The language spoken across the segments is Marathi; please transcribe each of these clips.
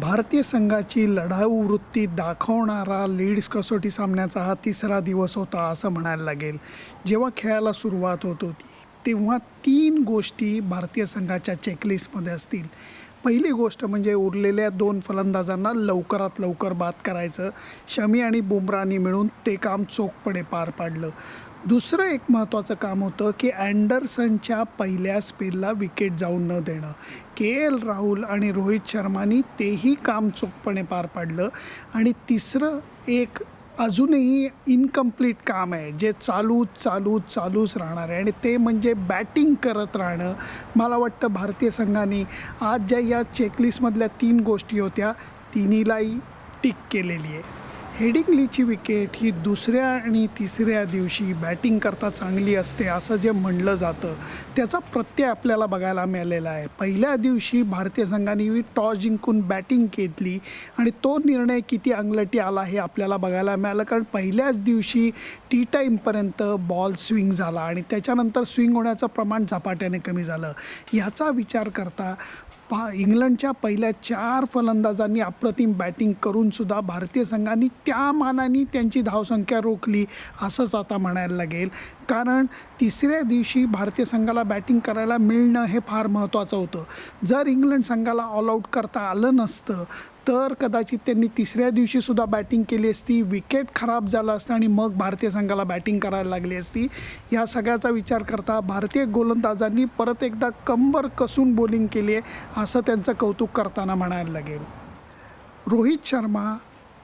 भारतीय संघाची लढाऊ वृत्ती दाखवणारा लीड्स कसोटी सामन्याचा हा तिसरा दिवस होता असं म्हणायला लागेल. जेव्हा खेळायला सुरुवात होत होती तेव्हा तीन गोष्टी भारतीय संघाच्या चेकलिस्टमध्ये असतील. पहिली गोष्ट म्हणजे उरलेल्या दोन फलंदाजांना लवकरात लवकर बाद करायचं. शमी आणि बुमरानी मिळून ते काम चोखपणे पार पाडलं. दुसरं एक महत्त्वाचं काम होतं की अँडरसनच्या पहिल्या स्पेलला विकेट जाऊन न देणं. के एल राहुल आणि रोहित शर्मानी तेही काम चोखपणे पार पाडलं. आणि तिसरं एक अजूनही इनकम्प्लीट काम आहे. जे चालूच चालूच चालूच राहणार आहे. आणि ते म्हणजे बॅटिंग करत राहणं. मला वाटतं भारतीय संघाने आज ज्या या चेकलिस्टमधल्या तीन गोष्टी होत्या तिन्हीलाही टिक केलेली आहे. हेडिंगलीची विकेट ही दुसऱ्या आणि तिसऱ्या दिवशी बॅटिंग करता चांगली असते असं जे म्हणलं जातं त्याचा प्रत्यय आपल्याला बघायला मिळालेला आहे. पहिल्या दिवशी भारतीय संघाने टॉस जिंकून बॅटिंग घेतली आणि तो निर्णय किती अंगलटी आला हे आपल्याला बघायला मिळालं. कारण पहिल्याच दिवशी टी टाईमपर्यंत बॉल स्विंग झाला आणि त्याच्यानंतर स्विंग होण्याचं प्रमाण झपाट्याने कमी झालं. याचा विचार करता पा इंग्लंडच्या पहिल्या चार फलंदाजांनी अप्रतिम बॅटिंग करूनसुद्धा भारतीय संघाने त्या मानाने त्यांची धावसंख्या रोखली असंच आता म्हणायला लागेल. कारण तिसऱ्या दिवशी भारतीय संघाला बॅटिंग करायला मिळणं हे फार महत्त्वाचं होतं. जर इंग्लंड संघाला ऑल आऊट करता आलं नसतं तर कदाचित त्यांनी तिसऱ्या दिवशीसुद्धा बॅटिंग केली असती विकेट खराब झालं असतं आणि मग भारतीय संघाला बॅटिंग करायला लागली असती. या सगळ्याचा विचार करता भारतीय गोलंदाजांनी परत एकदा कंबर कसून बॉलिंग केली आहे असं त्यांचं कौतुक करताना म्हणायला लागेल. रोहित शर्मा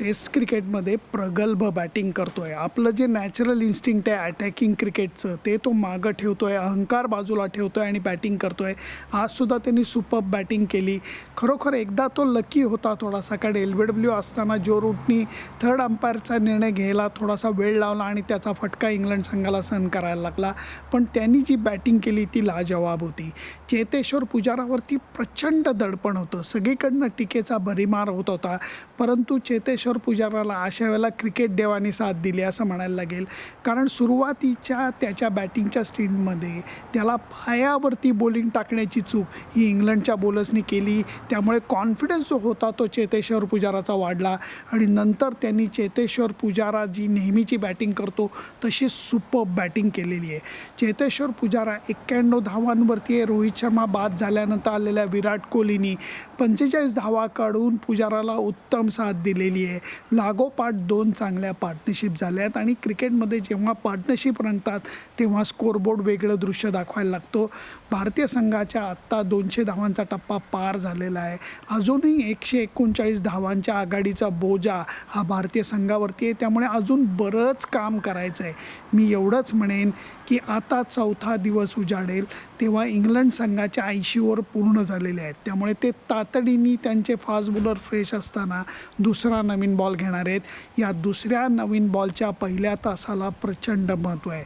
टेस्ट क्रिकेटमध्ये प्रगल्भ बॅटिंग करतो आहे आपलं जे नॅचरल इन्स्टिंक्ट आहे अटॅकिंग क्रिकेटचं ते तो मागं ठेवतो आहे अहंकार बाजूला ठेवतो आहे आणि बॅटिंग करतो आहे आजसुद्धा त्यांनी सुपर बॅटिंग केली. खरोखर एकदा तो लकी होता थोडासा कारण एल बी डब्ल्यू असताना जो रूटनी थर्ड अंपायरचा निर्णय घ्यायला थोडासा वेळ लावला आणि त्याचा फटका इंग्लंड संघाला सहन करायला लागला. पण त्यांनी जी बॅटिंग केली ती लाजवाब होती. चेतेश्वर पुजारावरती प्रचंड दडपण होतं. सगळीकडनं टीकेचा भरीमार होत होता. परंतु चेतेश्वर पुजाराला अशा वेळेला क्रिकेट देवाने साथ दिली असं म्हणायला लागेल. कारण सुरुवातीच्या त्याच्या बॅटिंगच्या स्टीडमध्ये त्याला पायावरती बॉलिंग टाकण्याची चूक ही इंग्लंडच्या बॉलर्सनी केली. त्यामुळे कॉन्फिडन्स जो होता तो चेतेश्वर पुजाराचा वाढला. आणि नंतर त्यांनी चेतेश्वर पुजारा जी नेहमीची बॅटिंग करतो तशी सुपर बॅटिंग केलेली आहे. चेतेश्वर पुजारा एक्क्याण्णव धावांवरती आहे. रोहित शर्मा बाद झाल्यानंतर आलेल्या विराट कोहलीनी पंचेचाळीस धावा काढून पुजाराला उत्तम साथ दिलेली आहे. लागोपाठ दोन चांगल्या पार्टनरशिप झाल्या आहेत आणि क्रिकेटमध्ये जेव्हा पार्टनरशिप रंगतात तेव्हा स्कोरबोर्ड वेगळं दृश्य दाखवायला लागतो. भारतीय संघाच्या आत्ता दोनशे धावांचा टप्पा पार झालेला आहे. अजूनही एकशे एकोणचाळीस धावांच्या आघाडीचा बोजा हा भारतीय संघावरती आहे. त्यामुळे अजून बरंच काम करायचं आहे मी एवढंच म्हणेन की आता चौथा दिवस उजाडेल. तेव्हा इंग्लंड संघाच्या ऐंशीवर पूर्ण झालेले आहेत. त्यामुळे ते तातडीने त्यांचे फास्ट बॉलर फ्रेश असताना दुसरा नवीन बॉल घेणार आहेत. या दुसऱ्या नवीन बॉलच्या पहिल्या तासाला प्रचंड महत्त्व आहे.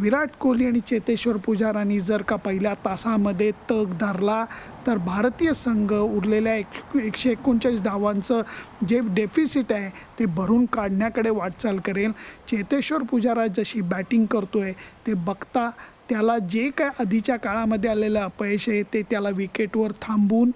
विराट कोहली आणि चेतेश्वर पुजारांनी जर का पहिल्या तासामध्ये तग धरला तर भारतीय संघ उरलेल्या एक एकशे एकोणचाळीस धावांचं जे डेफिसिट आहे ते भरून काढण्याकडे वाटचाल करेल. चेतेश्वर पुजारा जशी बॅटिंग करतो आहे ते बघता त्याला जे काय आधीच्या काळामध्ये आलेलं अपयश आहे ते त्याला विकेटवर थांबून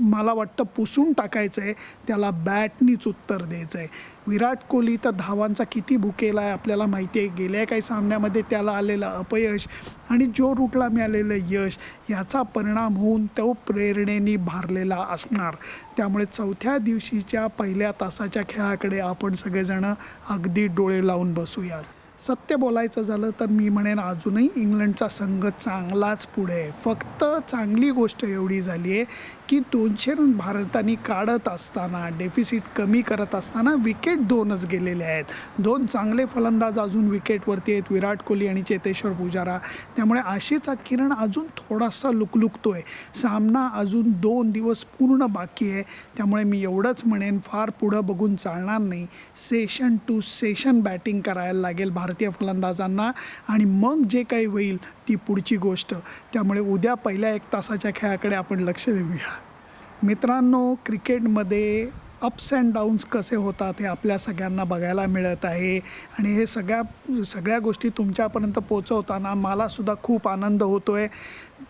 मला वाटतं पुसून टाकायचं आहे. त्याला बॅटनीच उत्तर द्यायचं आहे. विराट कोहली तर धावांचा किती भुकेला आहे आपल्याला माहिती आहे. गेल्या काही सामन्यामध्ये त्याला आलेलं अपयश आणि जो रूटला मिळालेलं यश याचा परिणाम होऊन तो प्रेरणेने भारलेला असणार. त्यामुळे चौथ्या दिवशीच्या पहिल्या तासाच्या खेळाकडे आपण सगळेजणं अगदी डोळे लावून बसूयात. सत्य बोलायचं झालं तर मी म्हणेन अजूनही इंग्लंडचा संघ चांगलाच पुढे आहे. फक्त चांगली गोष्ट एवढी झाली आहे की दोनशे रन भारताने काढत असताना डेफिसिट कमी करत असताना विकेट दोनच गेलेले आहेत. दोन चांगले फलंदाज अजून विकेटवरती आहेत विराट कोहली आणि चेतेश्वर पुजारा. त्यामुळे आशेचा किरण अजून थोडासा लुकलुकतो आहे सामना अजून दोन दिवस पूर्ण बाकी आहे. त्यामुळे मी एवढंच म्हणेन फार पुढं बघून चालणार नाही. सेशन टू सेशन बॅटिंग करायला लागेल भारतीय फलंदाजांना आणि मग जे काही होईल ती पुढची गोष्ट. त्यामुळे उद्या पहिल्या एक तासाच्या खेळाकडे आपण लक्ष देऊया. मित्रांनो क्रिकेटमध्ये अप्स अँड डाऊन्स कसे होतात हे आपल्या सगळ्यांना बघायला मिळत आहे. आणि हे सगळ्या सगळ्या गोष्टी तुमच्यापर्यंत पोचवताना मलासुद्धा खूप आनंद होतो आहे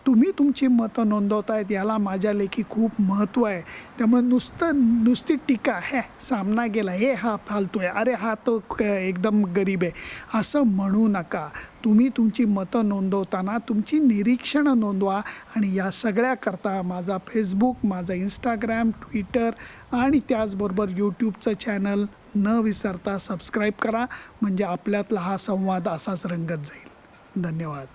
तुम्ही तुमची मतं नोंदवतायत याला माझ्या लेखी खूप महत्त्व आहे. त्यामुळे नुसतं नुसती टीका हे सामना गेला हे हा फालतू आहे अरे हा तो एकदम गरीब आहे. असं म्हणू नका. तुम्ही तुमची मतं नोंदवताना तुमची निरीक्षणं नोंदवा आणि या सगळ्याकरता माझा फेसबुक माझा इंस्टाग्राम ट्विटर आणि त्याचबरोबर यूट्यूबचं चॅनल न विसरता सबस्क्राईब करा. म्हणजे आपल्यातला हा संवाद असाच रंगत जाईल. धन्यवाद.